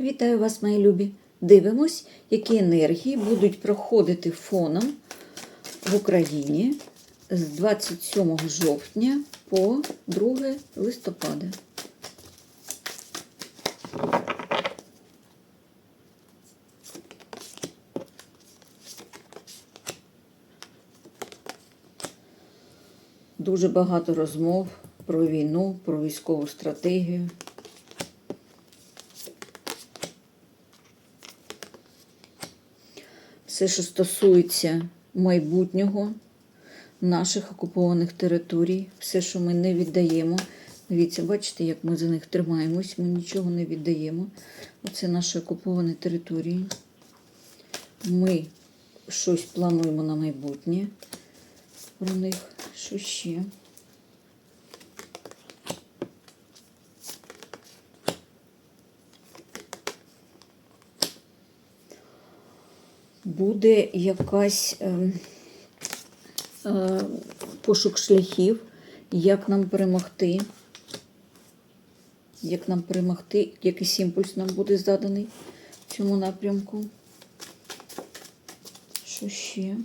Вітаю вас, мої любі! Дивимось, які енергії будуть проходити фоном в Україні з 27 жовтня по 2 листопада. Дуже багато розмов про війну, про військову стратегію. Все, що стосується майбутнього наших окупованих територій, все, що ми не віддаємо. Дивіться, бачите, як ми за них тримаємось, ми нічого не віддаємо. Оце наші окуповані території. Ми щось плануємо на майбутнє про них. Що ще? Буде якась е, е, пошук шляхів, як нам перемогти, як нам перемогти, якийсь імпульс нам буде заданий в цьому напрямку. Що ще?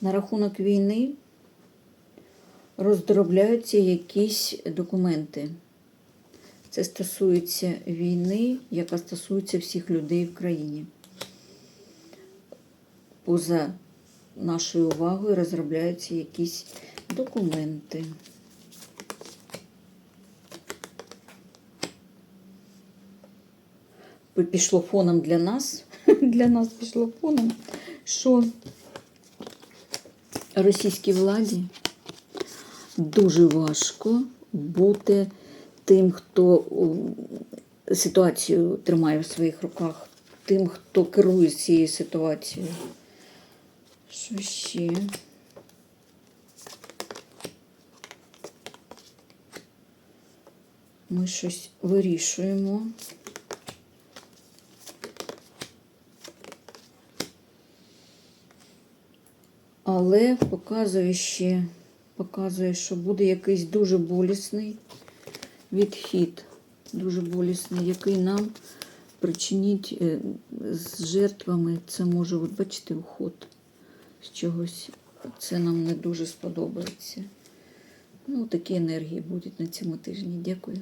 На рахунок війни роздробляються якісь документи. Це стосується війни, яка стосується всіх людей в країні. Поза нашою увагою розробляються якісь документи. Пішло фоном для нас. Для нас пішло фоном, що російській владі дуже важко бути тим, хто ситуацію тримає в своїх руках, тим, хто керує цією ситуацією. Що ще? Ми щось вирішуємо. Але показує ще показує, що буде якийсь дуже болісний відхід, дуже болісний, який нам причинить е, з жертвами. Це може, от бачите, уход з чогось. Це нам не дуже сподобається. Ну, такі енергії будуть на цьому тижні. Дякую.